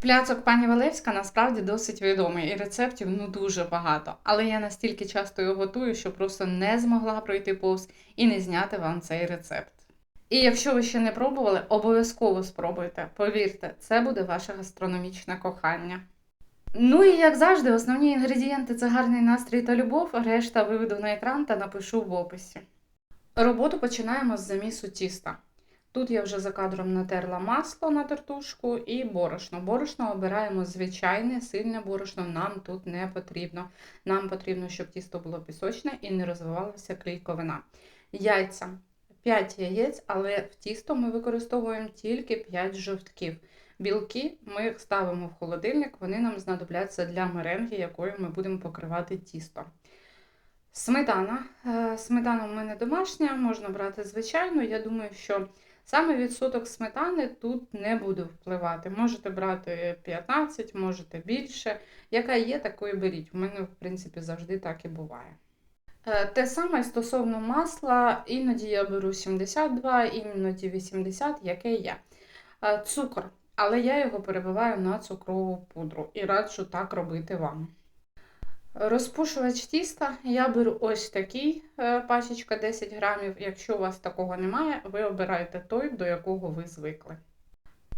Пляцок пані Валевська насправді досить відомий і рецептів ну дуже багато. Але я настільки часто його готую, що просто не змогла пройти повз і не зняти вам цей рецепт. І якщо ви ще не пробували, обов'язково спробуйте. Повірте, це буде ваше гастрономічне кохання. Ну і як завжди, основні інгредієнти це гарний настрій та любов, решта виведу на екран та напишу в описі. Роботу починаємо з замісу тіста. Тут я вже за кадром натерла масло на тертушку і борошно. Борошно обираємо звичайне, сильне борошно нам тут не потрібно. Нам потрібно, щоб тісто було пісочне і не розвивалася клейковина. Яйця. 5 яєць, але в тісто ми використовуємо тільки 5 жовтків. Білки ми ставимо в холодильник, вони нам знадобляться для меренги, якою ми будемо покривати тісто. Сметана. Е, Сметана в мене домашня, можна брати звичайну. Я думаю, що саме відсоток сметани тут не буде впливати. Можете брати 15, можете більше. Яка є, такою беріть. У мене, в принципі, завжди так і буває. Е, Те саме стосовно масла, іноді я беру 72, іноді 80, яке є. Е, Цукор, але я його перебиваю на цукрову пудру і раджу так робити вам. Розпушувач тіста я беру ось такий е, пачечка 10 грамів. Якщо у вас такого немає, ви обираєте той, до якого ви звикли.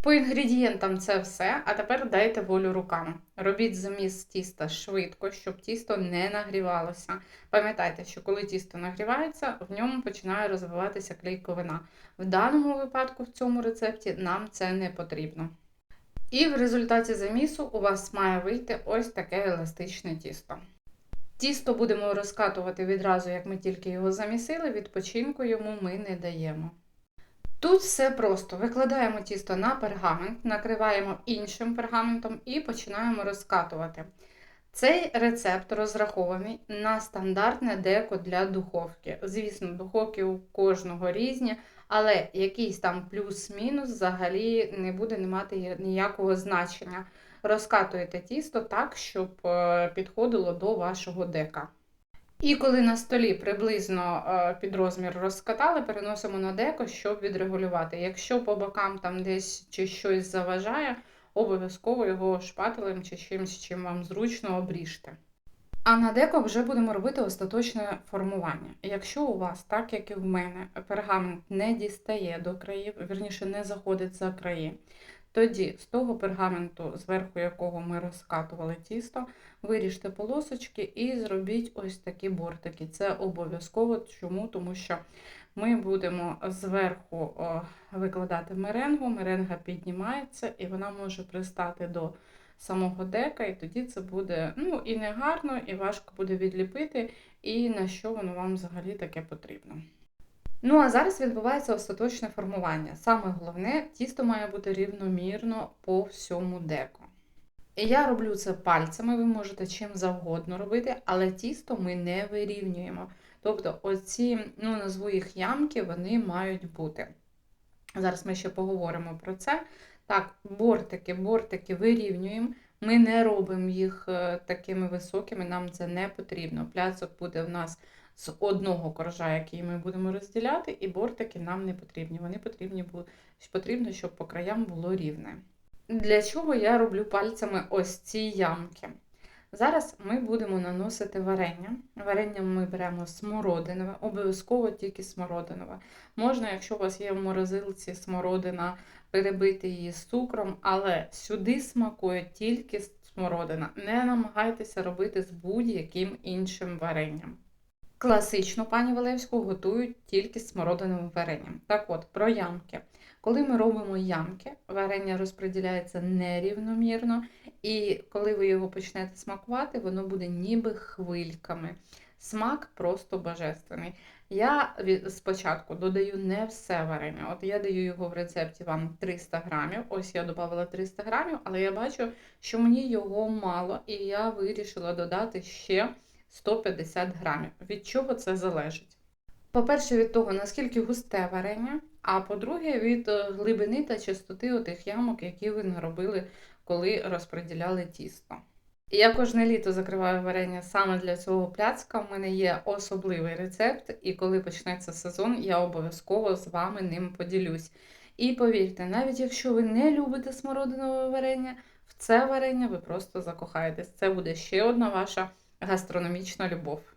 По інгредієнтам це все, а тепер дайте волю рукам. Робіть заміс тіста швидко, щоб тісто не нагрівалося. Пам'ятайте, що коли тісто нагрівається, в ньому починає розвиватися клейковина. В даному випадку, в цьому рецепті, нам це не потрібно. І в результаті замісу у вас має вийти ось таке еластичне тісто. Тісто будемо розкатувати відразу, як ми тільки його замісили, відпочинку йому ми не даємо. Тут все просто. Викладаємо тісто на пергамент, накриваємо іншим пергаментом і починаємо розкатувати. Цей рецепт розрахований на стандартне деко для духовки. Звісно, духовки у кожного різні, але якийсь там плюс-мінус взагалі не буде не мати ніякого значення. Розкатуєте тісто так, щоб е, підходило до вашого дека. І коли на столі приблизно е, під розмір розкатали, переносимо на деко, щоб відрегулювати. Якщо по бокам там десь чи щось заважає, обов'язково його шпателем чи чимось, чим вам зручно обріжте. А на деко вже будемо робити остаточне формування. Якщо у вас, так як і в мене, пергамент не дістає до країв, вірніше не заходить за краї, тоді з того пергаменту, зверху якого ми розкатували тісто, виріжте полосочки і зробіть ось такі бортики. Це обов'язково. Чому? Тому що ми будемо зверху викладати меренгу, меренга піднімається і вона може пристати до самого дека, і тоді це буде ну, і не гарно, і важко буде відліпити, і на що воно вам взагалі таке потрібно. Ну, а зараз відбувається остаточне формування. Саме головне, тісто має бути рівномірно по всьому деку. І я роблю це пальцями, ви можете чим завгодно робити, але тісто ми не вирівнюємо. Тобто, оці, ну, назву їх ямки, вони мають бути. Зараз ми ще поговоримо про це. Так, бортики, бортики вирівнюємо. Ми не робимо їх е, такими високими, нам це не потрібно. Пляцок буде в нас з одного коржа, який ми будемо розділяти, і бортики нам не потрібні. Вони потрібні потрібно, щоб по краям було рівне. Для чого я роблю пальцями ось ці ямки? Зараз ми будемо наносити варення. Варення ми беремо смородинове, обов'язково тільки смородинове. Можна, якщо у вас є в морозилці смородина, перебити її з цукром, але сюди смакує тільки смородина. Не намагайтеся робити з будь-яким іншим варенням. Класичну пані Валевську готують тільки з смородиновим варенням. Так от, про ямки. Коли ми робимо ямки, варення розподіляється нерівномірно, і коли ви його почнете смакувати, воно буде ніби хвильками. Смак просто божественний. Я спочатку додаю не все варення. От я даю його в рецепті вам 300 грамів. Ось я додала 300 грамів, але я бачу, що мені його мало, і я вирішила додати ще 150 грамів. Від чого це залежить? По-перше, від того, наскільки густе варення, а по-друге, від е, глибини та чистоти отих ямок, які ви наробили, коли розподіляли тісто. Я кожне літо закриваю варення саме для цього пляцка. У мене є особливий рецепт, і коли почнеться сезон, я обов'язково з вами ним поділюсь. І повірте, навіть якщо ви не любите смородинове варення, В це варення ви просто закохаєтесь. Це буде ще одна ваша гастрономічна любов.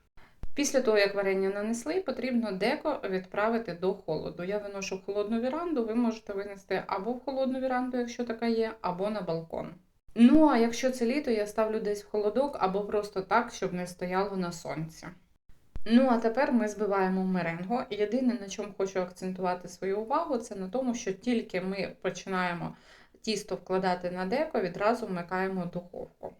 Після того, як варення нанесли, потрібно деко відправити до холоду. Я виношу холодну віранду, ви можете винести або в холодну віранду, якщо така є, або на балкон. Ну, а якщо це літо, я ставлю десь в холодок або просто так, щоб не стояло на сонці. Ну, а тепер ми збиваємо меренго. Єдине, на чому хочу акцентувати свою увагу, це на тому, що тільки ми починаємо тісто вкладати на деко, відразу вмикаємо духовку.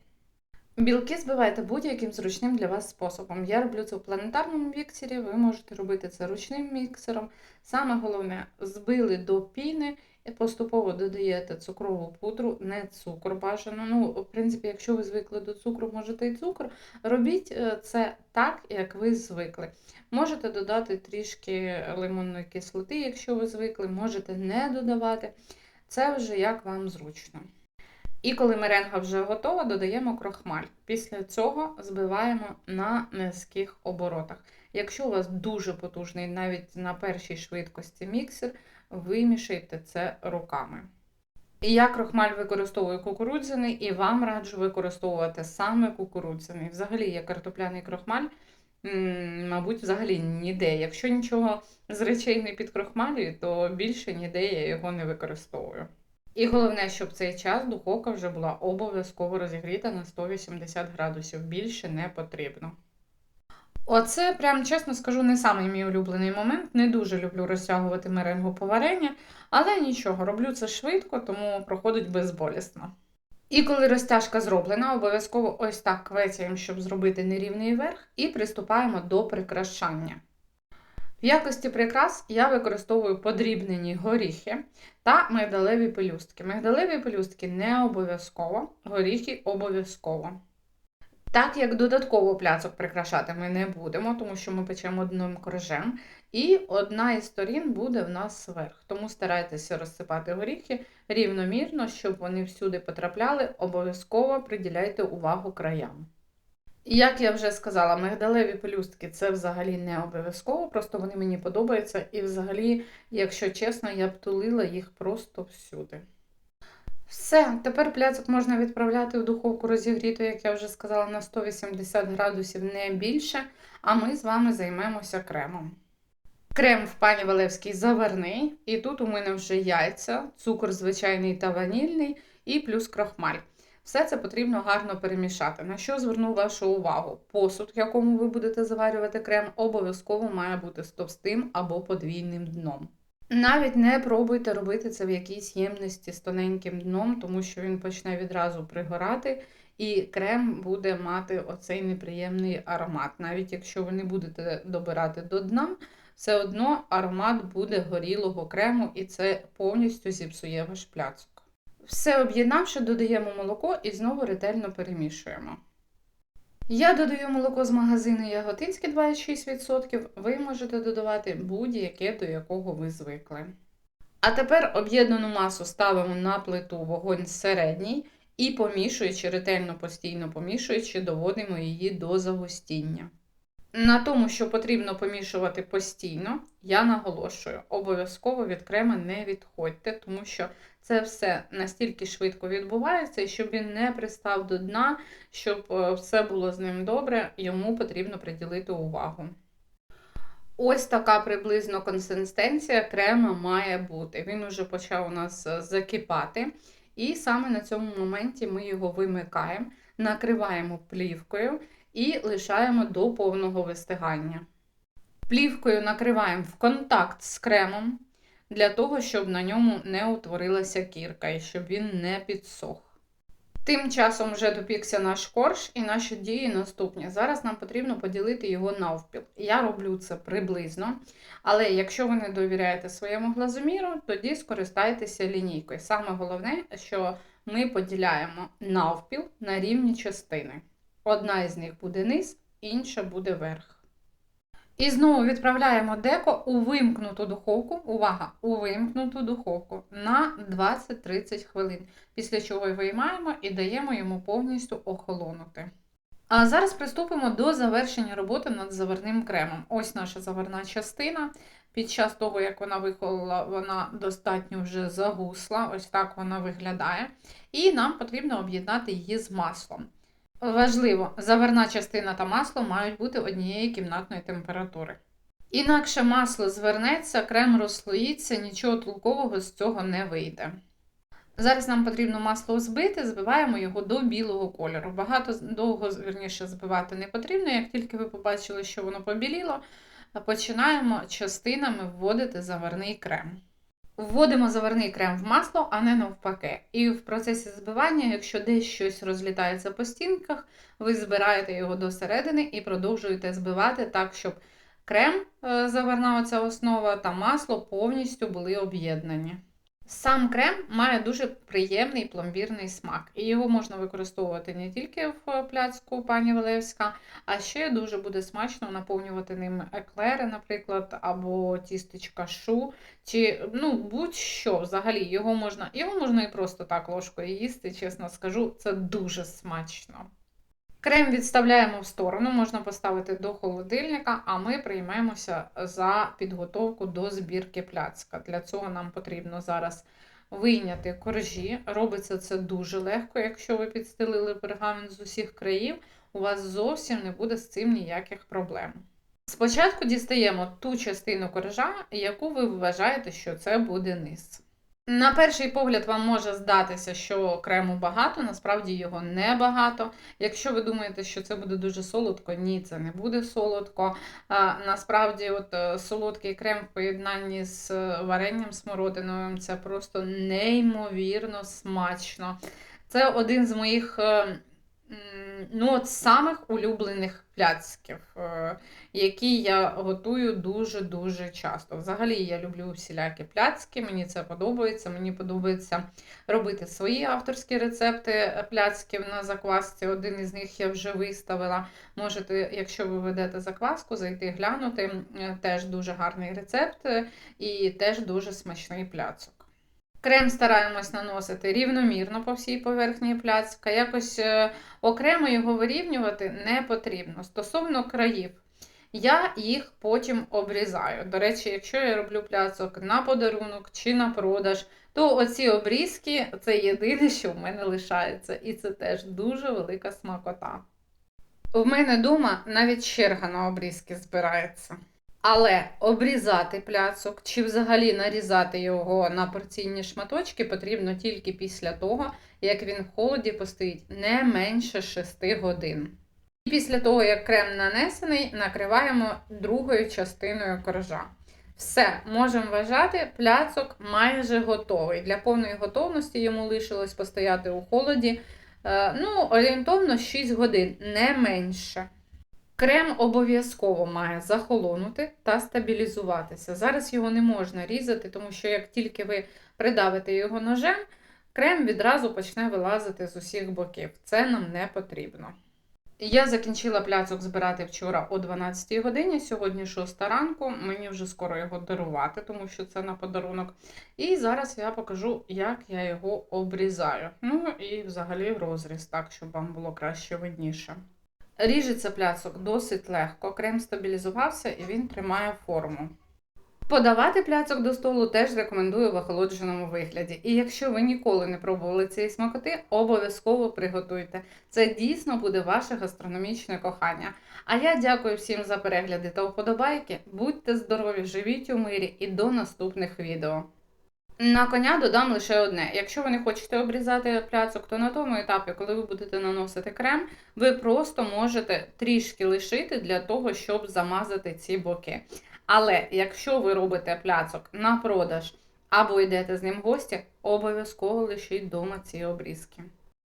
Білки збивайте будь-яким зручним для вас способом. Я роблю це в планетарному міксері, ви можете робити це ручним міксером. Саме головне, збили до піни і поступово додаєте цукрову пудру, не цукор бажано. Ну, в принципі, якщо ви звикли до цукру, можете і цукор. Робіть е, це так, як ви звикли. Можете додати трішки лимонної кислоти, якщо ви звикли, можете не додавати. Це вже як вам зручно. І коли меренга вже готова, додаємо крохмаль. Після цього збиваємо на низьких оборотах. Якщо у вас дуже потужний, навіть на першій швидкості міксер, вимішайте це руками. І я крохмаль використовую кукурудзяний, і вам раджу використовувати саме кукурудзяний. Взагалі, є картопляний крохмаль, мабуть, взагалі ніде. Якщо нічого з речей не підкрохмалюю, то більше ніде я його не використовую. І головне, щоб цей час духовка вже була обов'язково розігріта на 180 градусів. Більше не потрібно. Оце, прям чесно скажу, не самий мій улюблений момент. Не дуже люблю розтягувати меренгу по варення, але нічого, роблю це швидко, тому проходить безболісно. І коли розтяжка зроблена, обов'язково ось так квецяємо, щоб зробити нерівний верх, і приступаємо до прикрашання. В якості прикрас я використовую подрібнені горіхи та мигдалеві пелюстки. Мигдалеві пелюстки не обов'язково, горіхи обов'язково. Так як додатково пляцок прикрашати ми не будемо, тому що ми печемо одним коржем. І одна із сторін буде в нас зверх. Тому старайтеся розсипати горіхи рівномірно, щоб вони всюди потрапляли, обов'язково приділяйте увагу краям. Як я вже сказала, мигдалеві пелюстки це взагалі не обов'язково, просто вони мені подобаються. І взагалі, якщо чесно, я б тулила їх просто всюди. Все, тепер пляцок можна відправляти в духовку розігріту, як я вже сказала, на 180 градусів не більше, а ми з вами займемося кремом. Крем в пані Валевській заварний, і тут у мене вже яйця, цукор звичайний та ванільний, і плюс крохмаль. Все це потрібно гарно перемішати. На що зверну вашу увагу? Посуд, в якому ви будете заварювати крем, обов'язково має бути з товстим або подвійним дном. Навіть не пробуйте робити це в якійсь ємності з тоненьким дном, тому що він почне відразу пригорати, і крем буде мати оцей неприємний аромат. Навіть якщо ви не будете добирати до дна, все одно аромат буде горілого крему, і це повністю зіпсує ваш пляцок. Все об'єднавши, додаємо молоко і знову ретельно перемішуємо. Я додаю молоко з магазину Яготинське 26%, ви можете додавати будь-яке, до якого ви звикли. А тепер об'єднану масу ставимо на плиту вогонь середній і помішуючи, ретельно постійно помішуючи, доводимо її до загустіння. На тому, що потрібно помішувати постійно, я наголошую, обов'язково від крема не відходьте, тому що це все настільки швидко відбувається, і щоб він не пристав до дна, щоб е, все було з ним добре, йому потрібно приділити увагу. Ось така приблизно консистенція крема має бути. Він уже почав у нас е, закипати. І саме на цьому моменті ми його вимикаємо, накриваємо плівкою і лишаємо до повного вистигання. Плівкою накриваємо в контакт з кремом для того, щоб на ньому не утворилася кірка і щоб він не підсох. Тим часом вже допікся наш корж і наші дії наступні. Зараз нам потрібно поділити його навпіл. Я роблю це приблизно. Але якщо ви не довіряєте своєму глазоміру, тоді скористайтеся лінійкою. Саме головне, що ми поділяємо навпіл на рівні частини. Одна із них буде низ, інша буде верх. І знову відправляємо деко у вимкнуту духовку. Увага! У вимкнуту духовку на 20-30 хвилин. Після чого виймаємо і даємо йому повністю охолонути. А зараз приступимо до завершення роботи над заварним кремом. Ось наша заварна частина. Під час того, як вона вихолола, вона достатньо вже загусла. Ось так вона виглядає. І нам потрібно об'єднати її з маслом. Важливо, заварна частина та масло мають бути однієї кімнатної температури. Інакше масло звернеться, крем розслоїться, нічого толкового з цього не вийде. Зараз нам потрібно масло збити, збиваємо його до білого кольору. Багато довго вірніше збивати не потрібно, як тільки ви побачили, що воно побіліло, починаємо частинами вводити заварний крем. Вводимо заварний крем в масло, а не навпаки. І в процесі збивання, якщо десь щось розлітається по стінках, ви збираєте його до середини і продовжуєте збивати так, щоб крем, е, заварна оця основа та масло повністю були об'єднані. Сам крем має дуже приємний пломбірний смак, і його можна використовувати не тільки в пляцку пані Валевська, а ще дуже буде смачно наповнювати ним еклери, наприклад, або тістечка шу, чи ну, будь-що взагалі його можна, його можна і просто так ложкою їсти, чесно скажу, це дуже смачно. Крем відставляємо в сторону, можна поставити до холодильника, а ми приймемося за підготовку до збірки пляцка. Для цього нам потрібно зараз вийняти коржі. Робиться це дуже легко, якщо ви підстелили пергамент з усіх країв, у вас зовсім не буде з цим ніяких проблем. Спочатку дістаємо ту частину коржа, яку ви вважаєте, що це буде низ. На перший погляд вам може здатися, що крему багато, насправді його небагато. Якщо ви думаєте, що це буде дуже солодко, ні, це не буде солодко. Насправді, от е, солодкий крем в поєднанні з варенням смородиновим це просто неймовірно смачно. Це один з моїх е, ну, от самих улюблених пляцків, е, які я готую дуже-дуже часто. Взагалі, я люблю всілякі пляцки, мені це подобається. Мені подобається робити свої авторські рецепти пляцків на заквасці. Один із них я вже виставила. Можете, якщо ви ведете закваску, зайти глянути. Теж дуже гарний рецепт і теж дуже смачний пляцок. Крем стараємось наносити рівномірно по всій поверхні пляцка. Якось е, окремо його вирівнювати не потрібно. Стосовно країв, я їх потім обрізаю. До речі, якщо я роблю пляцок на подарунок чи на продаж, то оці обрізки це єдине, що в мене лишається. І це теж дуже велика смакота. В мене вдома навіть черга на обрізки збирається. Але обрізати пляцок чи взагалі нарізати його на порційні шматочки потрібно тільки після того, як він в холоді постоїть не менше 6 годин. І після того, як крем нанесений, накриваємо другою частиною коржа. Все, можемо вважати, пляцок майже готовий. Для повної готовності йому лишилось постояти у холоді е, ну, орієнтовно 6 годин, не менше. Крем обов'язково має захолонути та стабілізуватися. Зараз його не можна різати, тому що як тільки ви придавите його ножем, крем відразу почне вилазити з усіх боків. Це нам не потрібно. Я закінчила пляцок збирати вчора о 12 годині, сьогодні 6 ранку. Мені вже скоро його дарувати, тому що це на подарунок. І зараз я покажу, як я його обрізаю. Ну і взагалі розріз, так, щоб вам було краще видніше. Ріжеться пляцок досить легко, крем стабілізувався і він тримає форму. Подавати пляцок до столу теж рекомендую в охолодженому вигляді. І якщо ви ніколи не пробували цієї смакоти, обов'язково приготуйте. Це дійсно буде ваше гастрономічне кохання. А я дякую всім за перегляди та вподобайки. Будьте здорові, живіть у мирі і до наступних відео. На коня додам лише одне. Якщо ви не хочете обрізати пляцок, то на тому етапі, коли ви будете наносити крем, ви просто можете трішки лишити для того, щоб замазати ці боки. Але якщо ви робите пляцок на продаж або йдете з ним в гості, обов'язково лишіть вдома ці обрізки.